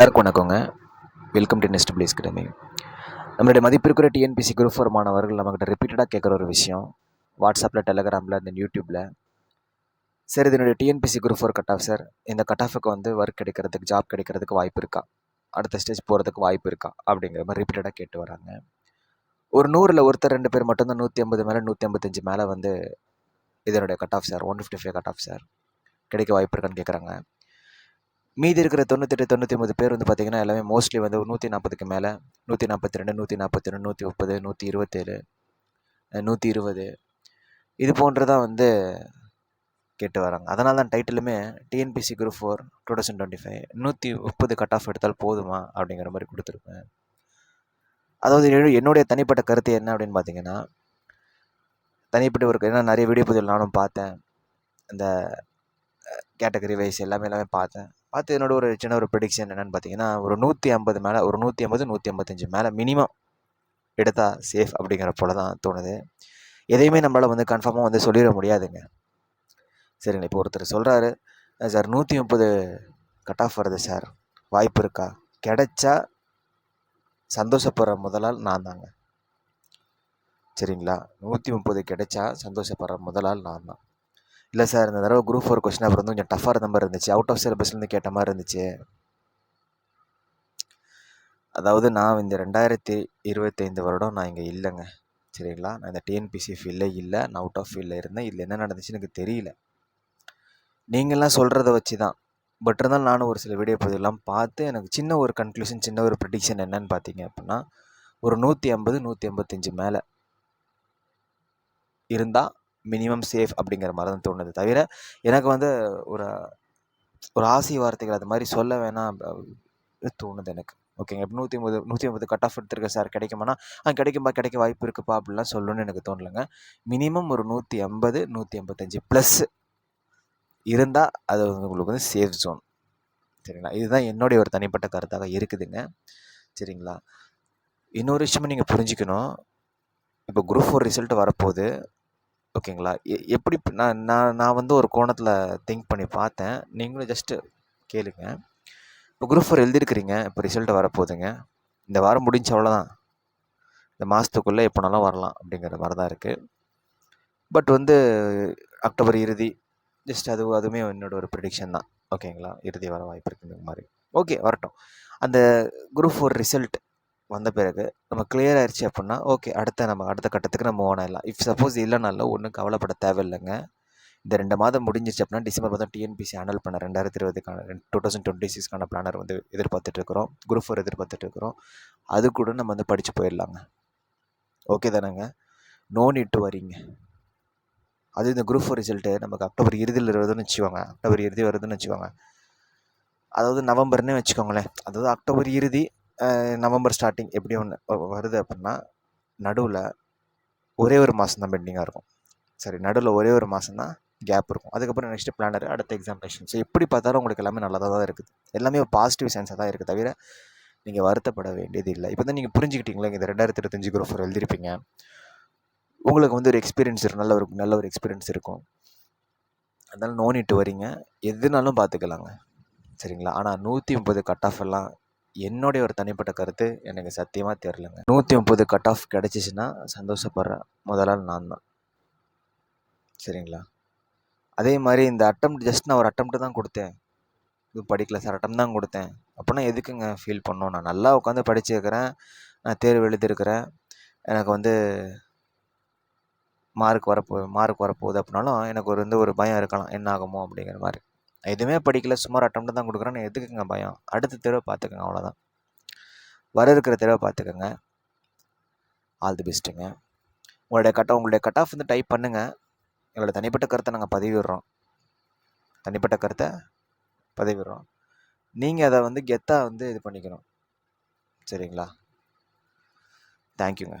எல்லாருக்கும் வணக்கங்க. Welcome to nest place கிடமே நம்மளுடைய மதிப்பிற்குற டிஎன்பிசி குரூப் ஃபோர் மாணவர்கள் நம்மகிட்ட ரிப்பீட்டடாக கேட்குற ஒரு விஷயம். வாட்ஸ்அப்பில் டெலகிராமில் இந்த யூடியூப்பில் சார் இதனுடைய TNPSC group four cut off sir இந்த கட் ஆஃபுக்கு வந்து ஒர்க் கிடைக்கிறதுக்கு ஜாப் கிடைக்கிறதுக்கு வாய்ப்பு இருக்கா? அடுத்த ஸ்டேஜ் போகிறதுக்கு வாய்ப்பு இருக்கா? அப்படிங்கிற மாதிரி ரிப்பீட்டடாக கேட்டு வராங்க. ஒரு நூறில் ஒருத்தர் ரெண்டு பேர் மட்டும்தான் நூற்றி ஐம்பது மேலே நூற்றி ஐம்பத்தஞ்சு மேலே வந்து இதனுடைய cut off sir one fifty five cut off sir கிடைக்க வாய்ப்பு இருக்கான்னு கேட்குறாங்க மீதி இருக்கிற தொண்ணூத்தெட்டு தொண்ணூற்றி ஒம்பது பேர் வந்து பார்த்திங்கன்னா எல்லாமே மோஸ்ட்லி வந்து நூற்றி நாற்பதுக்கு மேலே. நூற்றி நாற்பத்தி ரெண்டு நூற்றி நாற்பத்தி ரெண்டு நூற்றி முப்பது நூற்றி இருபத்தேழு நூற்றி இருபது இது போன்றதான் வந்து கேட்டு வராங்க. அதனால தான் டைட்டிலுமே TNPSC group four two thousand twenty five நூற்றி முப்பது கட் ஆஃப் எடுத்தால் போதுமா அப்படிங்கிற மாதிரி கொடுத்துருப்பேன். அதாவது என்னுடைய- என்னுடைய தனிப்பட்ட கருத்து என்ன அப்படின்னு பார்த்தீங்கன்னா தனிப்பட்ட ஒரு ஏன்னா நிறைய வீடியோ பதிவில் நானும் பார்த்தேன். இந்த கேட்டகரி வைஸ் எல்லாமே எல்லாமே பார்த்தேன். பார்த்து என்னோட ஒரு சின்ன ஒரு ப்ரெடிக்ஷன் என்னென்னு பார்த்தீங்கன்னா ஒரு நூற்றி ஐம்பது மேலே ஒரு நூற்றி ஐம்பது நூற்றி ஐம்பத்தஞ்சு மேலே மினிமம் எடுத்தா சேஃப் அப்படிங்கிற போல தான் தோணுது. எதையுமே நம்மளால் வந்து கன்ஃபார்மாக வந்து சொல்லிட முடியாதுங்க. சரிங்க இப்போ ஒருத்தர் சொல்கிறாரு சார் நூற்றி முப்பது கட் ஆஃப் வருது சார். வாய்ப்பு இருக்கா? கிடைச்சா சந்தோஷப்படுற முதலால் நான் தாங்க. சரிங்களா? நூற்றி முப்பது கிடைச்சா சந்தோஷப்படுற முதலால் நான் தான். இல்லை சார் இந்த தடவை குரூப் ஃபோர் கொஸ்டின் அப்புறம் வந்து கொஞ்சம் டஃப்பாக இருந்த மாதிரி இருந்துச்சு. அவுட் ஆஃப் சிலபஸ்லேருந்து கேட்ட மாதிரி இருந்துச்சு. அதாவது நான் இந்த ரெண்டாயிரத்தி இருபத்தைந்து வருடம் நான் இங்கே இல்லைங்க. சரிங்களா? நான் இந்த டிஎன்பிசி ஃபீல்டே இல்லை. நான் அவுட் ஆஃப் ஃபீல்டில் இருந்தேன். இதில் என்ன நடந்துச்சுன்னு எனக்கு தெரியல. நீங்கள்லாம் சொல்கிறத வச்சு தான் பட் இருந்தாலும் நானும் ஒரு சில வீடியோ பதிவெல்லாம் பார்த்து எனக்கு சின்ன ஒரு கன்க்ளூஷன் சின்ன ஒரு ப்ரிடிக்ஷன் என்னன்னு பார்த்தீங்க அப்படின்னா ஒரு நூற்றி ஐம்பது நூற்றி ஐம்பத்தஞ்சு மேலே இருந்தால் மினிமம் சேஃப் அப்படிங்கிற மாதிரி தான் தோணுது. தவிர எனக்கு வந்து ஒரு ஒரு ஆசை வார்த்தைகள் அது மாதிரி சொல்ல வேணாம் தோணுது எனக்கு. ஓகேங்க இப்போ நூற்றி ஐம்பது நூற்றி ஐம்பது கட் ஆஃப் எடுத்துருக்க சார் கிடைக்குமானா ஆ கிடைக்கும்பா கிடைக்க வாய்ப்பு இருக்குப்பா அப்படிலாம் சொல்லணும்னு எனக்கு தோணலைங்க. மினிமம் ஒரு நூற்றி ஐம்பது நூற்றி ஐம்பத்தஞ்சு ப்ளஸ் இருந்தால் அது வந்து உங்களுக்கு வந்து சேஃப் ஜோன் சரிங்களா? இதுதான் என்னுடைய ஒரு தனிப்பட்ட கருத்தாக இருக்குதுங்க. சரிங்களா? இன்னொரு விஷயமும் நீங்கள் புரிஞ்சுக்கணும். இப்போ குரூப் ஃபோர் ரிசல்ட் வரப்போகுது. ஓகேங்களா? எ எப்படி நான் நான் நான் வந்து ஒரு கோணத்தில் திங்க் பண்ணி பார்த்தேன். நீங்களும் ஜஸ்ட்டு கேளுங்க. இப்போ குரூப் ஃபோர் எழுதிருக்கிறீங்க இப்போ ரிசல்ட் வரப்போகுதுங்க. இந்த வாரம் முடிஞ்ச அவ்வளோதான் இந்த மாதத்துக்குள்ளே எப்போனாலும் வரலாம் அப்படிங்கிற மாதிரி தான் இருக்குது பட் வந்து அக்டோபர் இறுதி ஜஸ்ட் அது அதுவுமே என்னோட ஒரு ப்ரிடிக்ஷன் தான். ஓகேங்களா? இறுதி வர வாய்ப்பு இருக்குங்கிற மாதிரி. ஓகே வரட்டும். அந்த குரூப் ஃபோர் ரிசல்ட் வந்த பிறகு நம்ம கிளியர் ஆயிடுச்சு அப்படின்னா ஓகே அடுத்த நம்ம அடுத்த கட்டத்துக்கு நம்ம ஓன் ஆயிடலாம். இஃப் சப்போஸ் இல்லைனாலும் ஒன்றும் கவலைப்பட தேவையில்லைங்க. இந்த ரெண்டு மாதம் முடிஞ்சிச்சு அப்படின்னா டிசம்பர் மாதம் டிஎன்பிசி ஹேண்டில் பண்ண ரெண்டாயிரத்தி இருபதுக்கான டூ தௌசண்ட் டுவெண்ட்டி சிக்ஸ்க்கான பிளானர் வந்து எதிர்பார்த்துட்டு இருக்கிறோம். குரூப் ஃபோர் எதிர்பார்த்துட்டு இருக்கிறோம். அது கூட நம்ம வந்து படித்து போயிடலாங்க. ஓகே தானேங்க? நோ நீட் டு வரீங்க அது இந்த குரூப் ஃபோர் ரிசல்ட்டு நமக்கு அக்டோபர் இறுதியில் வருதுன்னு வச்சுக்கோங்க. அக்டோபர் இறுதி வருதுன்னு வச்சுக்கோங்க. அதாவது நவம்பர்னே வச்சுக்கோங்களேன். அதாவது அக்டோபர் இறுதி நவம்பர் ஸ்டார்டிங் எப்படி ஒன்று வருது அப்படின்னா நடுவில் ஒரே ஒரு மாதம் தான் பெண்டிங்காக இருக்கும். சரி நடுவில் ஒரே ஒரு மாதம் தான் கேப் இருக்கும். அதுக்கப்புறம் நெக்ஸ்ட் பிளானர் அடுத்த எக்ஸாமினேஷன் ஸோ எப்படி பார்த்தாலும் உங்களுக்கு எல்லாமே நல்லதாக தான் இருக்குது. எல்லாமே பாசிட்டிவ் சென்ஸாக தான் இருக்குது தவிர நீங்கள் வருத்தப்பட வேண்டியது இல்லை. இப்போ தான் நீங்கள் புரிஞ்சுக்கிட்டீங்களா? இந்த ரெண்டாயிரத்தி இருபத்தஞ்சு குரூப் ஃபோர் எழுதிருப்பீங்க உங்களுக்கு வந்து ஒரு எக்ஸ்பீரியன்ஸ் இருக்கும் நல்ல ஒரு நல்ல ஒரு எக்ஸ்பீரியன்ஸ் இருக்கும். அதனால் நோனிட்டு வரீங்க எதுனாலும் பார்த்துக்கலாங்க. சரிங்களா? ஆனால் நூற்றி முப்பது கட் ஆஃப் எல்லாம் என்னுடைய ஒரு தனிப்பட்ட கருத்து எனக்கு சத்தியமாக தெரிலங்க நூற்றி முப்பது கட் ஆஃப் கிடச்சிச்சின்னா சந்தோஷப்படுறேன். முதலால் நான் தான். சரிங்களா? அதே மாதிரி இந்த அட்டம் ஜஸ்ட் நான் ஒரு அட்டம் தான் கொடுத்தேன். இது படிக்கல சார் அட்டம் தான் கொடுத்தேன். அப்படின்னா எதுக்குங்க ஃபீல் பண்ணோம் நான் நல்லா உட்காந்து படிச்சிருக்கிறேன் நான் தேர்வு எழுதியிருக்கிறேன். எனக்கு வந்து மார்க் வரப்போ மார்க் வரப்போகுது அப்படின்னாலும் எனக்கு ஒரு வந்து ஒரு பயம் இருக்கலாம். என்ன ஆகுமோ அப்படிங்கிற மாதிரி. எதுவுமே படிக்கல. சுமார் அட்டம் தான் கொடுக்குறேன். நான் எதுக்குங்க பயம்? அடுத்த தடவை பார்த்துக்கோங்க அவ்வளோதான் வர இருக்கிற தடவை பார்த்துக்கோங்க. ஆல் தி பெஸ்ட்டுங்க உங்களுடைய கட் உங்களுடைய கட் ஆஃப் வந்து டைப் பண்ணுங்கள் எங்களோட தனிப்பட்ட கருத்தை நாங்கள் பதிவிடுறோம். தனிப்பட்ட கருத்தை பதிவிடுறோம். நீங்கள் அதை வந்து கெத்தாக வந்து இது பண்ணிக்கணும். சரிங்களா? தேங்க்யூங்க